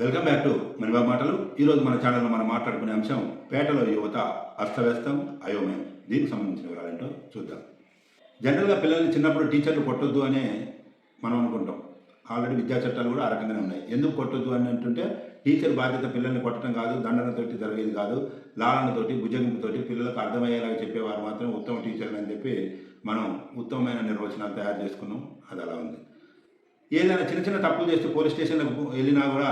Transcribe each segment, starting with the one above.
Welcome back to Manibabu మాటలు. ఈరోజు మన ఛానల్లో మనం మాట్లాడుకునే అంశం పేటలో యువత అస్తవ్యస్తం అయోమయం. దీనికి సంబంధించిన వివరాలేంటో చూద్దాం. జనరల్గా పిల్లల్ని చిన్నప్పుడు టీచర్లు కొట్టొద్దు అనే మనం అనుకుంటాం. ఆల్రెడీ విద్యా చట్టాలు కూడా ఆ రకంగానే ఉన్నాయి. ఎందుకు కొట్టొద్దు అని అంటుంటే టీచర్ బాధ్యత పిల్లల్ని కొట్టడం కాదు దండనతోటి జరిగేది కాదు లాలనతోటి భుజగింపుతోటి పిల్లలకు అర్థమయ్యేలాగా చెప్పేవారు మాత్రం ఉత్తమ టీచర్లు అని చెప్పి మనం ఉత్తమమైన నిర్వచనాలు తయారు చేసుకున్నాం. అది అలా ఉంది. ఏదైనా చిన్న చిన్న తప్పులు చేస్తే పోలీస్ స్టేషన్లకు వెళ్ళినా కూడా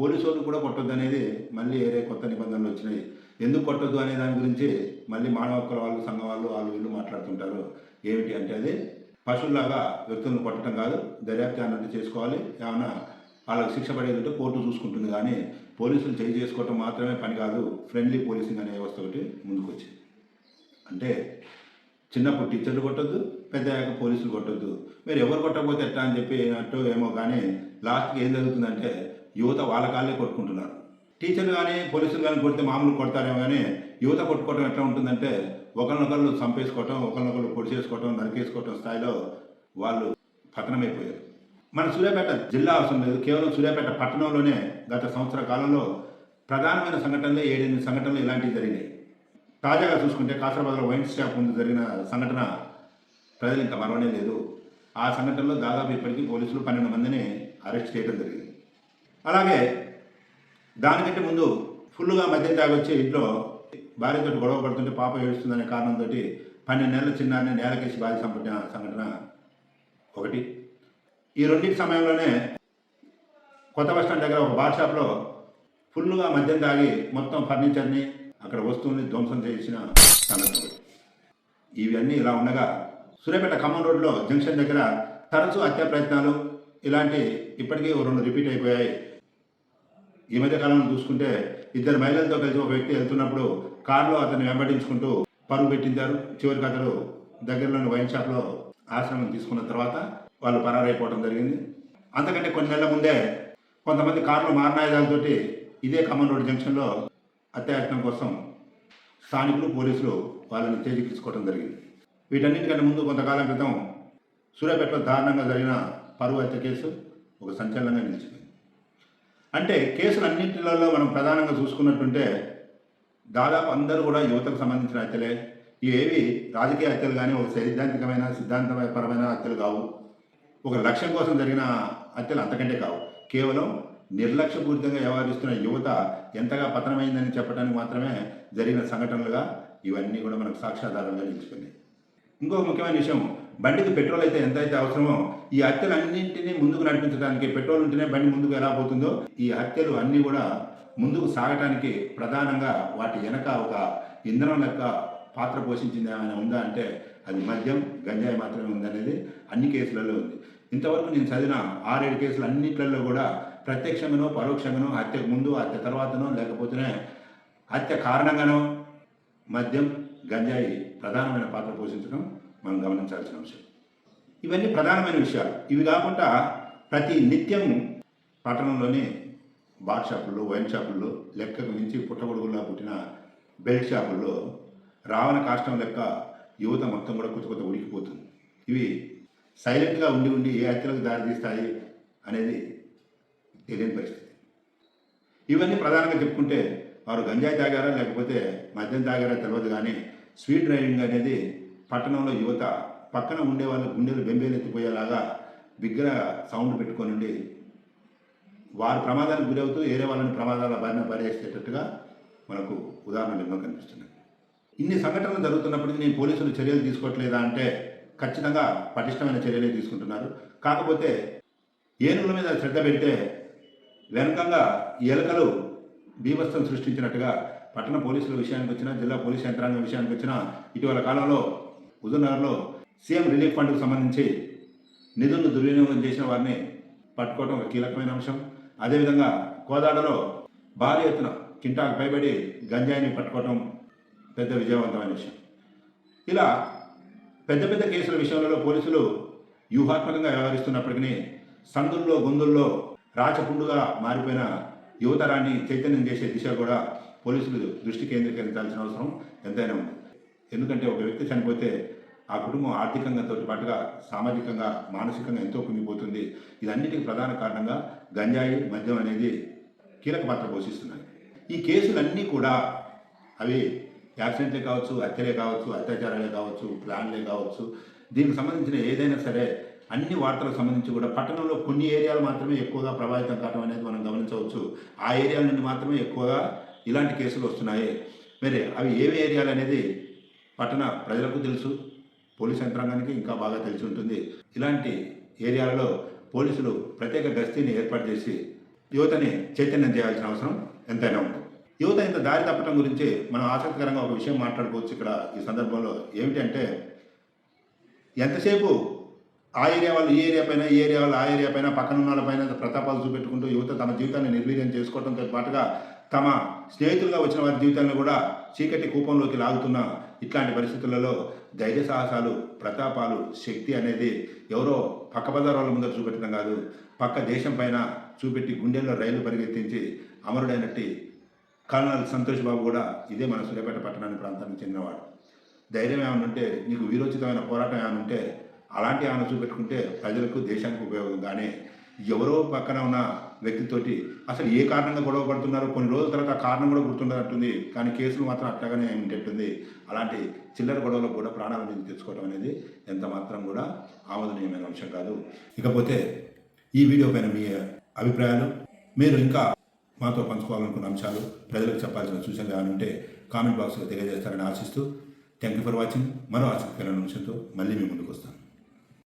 పోలీసు వాళ్ళు కూడా కొట్టొద్దు అనేది మళ్ళీ వేరే కొత్త నిబంధనలు వచ్చినాయి. ఎందుకు కొట్టొద్దు అనే దాని గురించి మళ్ళీ మానవ హక్కుల వాళ్ళు సంఘం వాళ్ళు వాళ్ళు వీళ్ళు మాట్లాడుతుంటారు. ఏమిటి అంటే అది పశువులాగా వ్యక్తులను కొట్టడం కాదు దర్యాప్తు అన్నట్టు చేసుకోవాలి. ఏమైనా వాళ్ళకి శిక్ష పడేది కోర్టు చూసుకుంటుంది కానీ పోలీసులు చేయి చేసుకోవటం మాత్రమే పని కాదు ఫ్రెండ్లీ పోలీసింగ్ అనే వ్యవస్థ ఒకటి ముందుకొచ్చింది. అంటే చిన్నప్పుడు టీచర్లు కొట్టద్దు పెద్ద అయ్యాక పోలీసులు కొట్టద్దు. మీరు ఎవరు కొట్టకపోతే ఎట్లా అని చెప్పి అన్నట్టు ఏమో కానీ లాస్ట్కి ఏం జరుగుతుందంటే యువత వాళ్ళ కాళ్ళే కొట్టుకుంటున్నారు. టీచర్లు కానీ పోలీసులు కానీ కొడితే మామూలు కొడతారేమో కానీ యువత కొట్టుకోవడం ఎట్లా ఉంటుందంటే ఒకరినొకరు చంపేసుకోవటం ఒకరినొకరు పొడి చేసుకోవటం నరికేసుకోవటం స్థాయిలో వాళ్ళు పతనమైపోయారు. మన సూర్యాపేట జిల్లా అవసరం లేదు. కేవలం సూర్యాపేట పట్టణంలోనే గత సంవత్సర కాలంలో ప్రధానమైన సంఘటనలే ఏడెనిమిది సంఘటనలు ఇలాంటివి జరిగినాయి. తాజాగా చూసుకుంటే కాసరబాద్లో వైన్ షాప్ ముందు జరిగిన సంఘటన ప్రజలు ఇంకా మరవనే లేదు. ఆ సంఘటనలో దాదాపు ఇప్పటికీ పోలీసులు పన్నెండు మందిని అరెస్ట్ చేయడం జరిగింది. అలాగే దానికంటే ముందు ఫుల్గా మద్యం తాగొచ్చి ఇంట్లో భార్యతో గొడవ పడుతుంటే పాప ఏడుస్తుందనే కారణంతో పన్నెండు నెలల చిన్నారిని నేలకేసి బాధ చంపిన సంఘటన ఒకటి. ఈ రెండింటి సమయంలోనే కొత్త బస్టాండ్ దగ్గర ఒక బార్ షాప్లో ఫుల్గా మద్యం తాగి మొత్తం ఫర్నిచర్ని అక్కడ వస్తువుని ధ్వంసం చేసిన సంఘటన ఇవన్నీ ఇలా ఉండగా సూర్యాపేట ఖమ్మం రోడ్లో జంక్షన్ దగ్గర తరచూ హత్యా ప్రయత్నాలు ఇలాంటి ఇప్పటికీ ఓ రెండు రిపీట్ అయిపోయాయి. ఈ మధ్య కాలంలో చూసుకుంటే ఇద్దరు మహిళలతో కలిసి ఒక వ్యక్తి వెళ్తున్నప్పుడు కారులో అతన్ని వెంబడించుకుంటూ పరుగు పెట్టించారు. చివరికి అతడు దగ్గరలోని వైన్ షాప్లో ఆశ్రమం తీసుకున్న తర్వాత వాళ్ళు పరారైపోవడం జరిగింది. అంతకంటే కొన్ని నెలల ముందే కొంతమంది కార్లు మారణాయుధాలతోటి ఇదే ఖమ్మం రోడ్ జంక్షన్లో అత్యాయత్నం కోసం స్థానికులు పోలీసులు వాళ్ళని తేజీకించుకోవడం జరిగింది. వీటన్నిటికంటే ముందు కొంతకాలం క్రితం సూర్యాపేటలో దారుణంగా జరిగిన పరువు హత్య కేసు ఒక సంచలనంగా నిలిచింది. అంటే కేసులన్నింటిలో మనం ప్రధానంగా చూసుకున్నట్టుంటే దాదాపు అందరూ కూడా యువతకు సంబంధించిన హత్యలే. ఇవేవి రాజకీయ హత్యలు కానీ ఒక సైద్ధాంతికమైన సిద్ధాంతపరమైన హత్యలు కావు. ఒక లక్ష్యం కోసం జరిగిన హత్యలు అంతకంటే కావు. కేవలం నిర్లక్ష్యపూరితంగా వ్యవహరిస్తున్న యువత ఎంతగా పతనమైందని చెప్పడానికి మాత్రమే జరిగిన సంఘటనలుగా ఇవన్నీ కూడా మనకు సాక్ష్యాధారంగా నిలిచిపోయినాయి. ఇంకొక ముఖ్యమైన విషయం బండికి పెట్రోల్ అయితే ఎంత అయితే అవసరమో ఈ హత్యలు అన్నింటినీ ముందుకు నడిపించడానికి పెట్రోల్ ఉంటేనే బండి ముందుకు ఎలా పోతుందో ఈ హత్యలు అన్నీ కూడా ముందుకు సాగటానికి ప్రధానంగా వాటి వెనక ఒక ఇంధనం లెక్క పాత్ర పోషించింది ఏమైనా ఉందా అంటే అది మద్యం గంజాయి మాత్రమే ఉందనేది అన్ని కేసులలో ఉంది. ఇంతవరకు నేను చదివిన ఆరేడు కేసులు అన్నిట్లలో కూడా ప్రత్యక్షంగానో పరోక్షంగానో హత్యకు ముందు హత్య తర్వాతనో లేకపోతేనే హత్య కారణంగానో మద్యం గంజాయి ప్రధానమైన పాత్ర పోషించడం మనం గమనించాల్సిన అంశం ఇవన్నీ ప్రధానమైన విషయాలు. ఇవి కాకుండా ప్రతి నిత్యం పట్టణంలోని బార్ షాపుల్లో వైన్ షాపుల్లో లెక్కకు మించి పుట్టగొడుగుల్లో పుట్టిన బెల్ట్ షాపుల్లో రావణ కాష్టం లెక్క యువత మొత్తం కూడా కొత్త కొత్త ఉడికిపోతుంది. ఇవి సైలెంట్గా ఉండి ఉండి ఏ హత్యలకు దారితీస్తాయి అనేది తెలియని పరిస్థితి. ఇవన్నీ ప్రధానంగా చెప్పుకుంటే వారు గంజాయి తాగారా లేకపోతే మద్యం తాగారా తెలియదు కానీ స్వీట్ డ్రైవింగ్ అనేది పట్టణంలో యువత పక్కన ఉండే వాళ్ళ గుండెలు బెంబేలెత్తిపోయేలాగా బిగ్గర సౌండ్ పెట్టుకొని ఉండి వారు ప్రమాదానికి గురవుతూ వేరే వాళ్ళని ప్రమాదాల బారిన పడేసేటట్టుగా మనకు ఉదాహరణలు ఎన్నో కనిపిస్తున్నాయి ఇన్ని సంఘటనలు జరుగుతున్నప్పటికీ నేను పోలీసులు చర్యలు తీసుకోవట్లేదా అంటే ఖచ్చితంగా పటిష్టమైన చర్యలే తీసుకుంటున్నారు. కాకపోతే ఏనుగుల మీద శ్రద్ధ పెడితే వెనకంగా ఎలకలు బీభత్సం సృష్టించినట్టుగా పట్టణ పోలీసుల విషయానికి వచ్చినా జిల్లా పోలీస్ యంత్రాంగం విషయానికి వచ్చినా ఇటీవల కాలంలో హుజూర్నగర్లో సీఎం రిలీఫ్ ఫండ్కు సంబంధించి నిధులను దుర్వినియోగం చేసిన వారిని పట్టుకోవడం ఒక కీలకమైన అంశం. అదేవిధంగా కోదాడలో భారీ ఎత్తున కింటాకు పైబడి గంజాయిని పట్టుకోవడం పెద్ద విజయవంతమైన విషయం. ఇలా పెద్ద పెద్ద కేసుల విషయంలో పోలీసులు వ్యూహాత్మకంగా వ్యవహరిస్తున్నప్పటికీ సందుల్లో గొంతుల్లో రాచపుండుగా మారిపోయిన యువతరాన్ని చైతన్యం చేసే దిశ కూడా పోలీసులు దృష్టి కేంద్రీకరించాల్సిన అవసరం ఎంతైనా ఉంది. ఎందుకంటే ఒక వ్యక్తి చనిపోతే ఆ కుటుంబం ఆర్థికంగా తోటి పాటుగా సామాజికంగా మానసికంగా ఎంతో కుంగిపోతుంది. ఇదన్నిటికీ ప్రధాన కారణంగా గంజాయి మద్యం అనేది కీలక పాత్ర పోషిస్తున్నాయి. ఈ కేసులన్నీ కూడా అవి యాక్సిడెంట్లే కావచ్చు హత్యలే కావచ్చు అత్యాచారాలే కావచ్చు ప్లాన్లే కావచ్చు. దీనికి సంబంధించిన ఏదైనా సరే అన్ని వార్తలకు సంబంధించి కూడా పట్టణంలో కొన్ని ఏరియాలు మాత్రమే ఎక్కువగా ప్రభావితం కావడం అనేది మనం గమనించవచ్చు. ఆ ఏరియాల నుండి మాత్రమే ఎక్కువగా ఇలాంటి కేసులు వస్తున్నాయి. మరి అవి ఏవి ఏరియాలు అనేది పట్టణ ప్రజలకు తెలుసు పోలీస్ యంత్రాంగానికి ఇంకా బాగా తెలిసి ఉంటుంది. ఇలాంటి ఏరియాలలో పోలీసులు ప్రత్యేక గస్తీని ఏర్పాటు చేసి యువతని చైతన్యం చేయాల్సిన అవసరం ఎంతైనా ఉంది. యువత ఇంత దారి తప్పటం గురించి మనం ఆసక్తికరంగా ఒక విషయం మాట్లాడుకోవచ్చు ఇక్కడ ఈ సందర్భంలో. ఏమిటంటే ఎంతసేపు ఆ ఏరియా వాళ్ళు ఈ ఏరియా పైన ఈ ఏరియా వాళ్ళు ఆ ఏరియా పైన పక్కన ఉన్న వాళ్ళపైన ప్రతాపాలు చూపెట్టుకుంటూ యువత తమ జీవితాన్ని నిర్వీర్యం చేసుకోవడంతో పాటుగా తమ స్నేహితులుగా వచ్చిన వారి జీవితాలను కూడా చీకటి కూపంలోకి లాగుతున్న ఇట్లాంటి పరిస్థితులలో ధైర్య సాహసాలు ప్రతాపాలు శక్తి అనేది ఎవరో పక్క బజారాల ముందర చూపెట్టడం కాదు పక్క దేశం పైన చూపెట్టి గుండెల్లో రైలు పరిగెత్తించి అమరుడైనట్టి కల్నల్ సంతోష్ బాబు కూడా ఇదే మన సూర్యాపేట పట్టణానికి ప్రాంతానికి చెందినవాడు. ధైర్యం ఏమనుంటే ఉంటే నీకు వీరోచితమైన పోరాటం ఏమనుంటే అలాంటి ఆమె చూపెట్టుకుంటే ప్రజలకు దేశానికి ఉపయోగం. కానీ ఎవరో పక్కన ఉన్న వ్యక్తితోటి అసలు ఏ కారణంగా గొడవ పడుతున్నారో? కొన్ని రోజుల తర్వాత ఆ కారణం కూడా గుర్తుండనట్టుంది. కానీ కేసులు మాత్రం అట్లాగానే ఉండేట్టుంది అలాంటి చిల్లర గొడవలకు కూడా ప్రాణాల మీద తెచ్చుకోవడం అనేది ఎంత మాత్రం కూడా ఆమోదనీయమైన అంశం కాదు. ఇకపోతే ఈ వీడియో పైన మీ అభిప్రాయాలు మీరు ఇంకా మాతో పంచుకోవాలనుకున్న అంశాలు ప్రజలకు చెప్పాల్సిన సూచనలు ఏమైనా కామెంట్ బాక్స్లో తెలియజేస్తారని ఆశిస్తూ థ్యాంక్ యూ ఫర్ వాచింగ్. మరో ఆసక్తికరమైన అంశంతో మళ్ళీ మీ ముందుకు వస్తాను.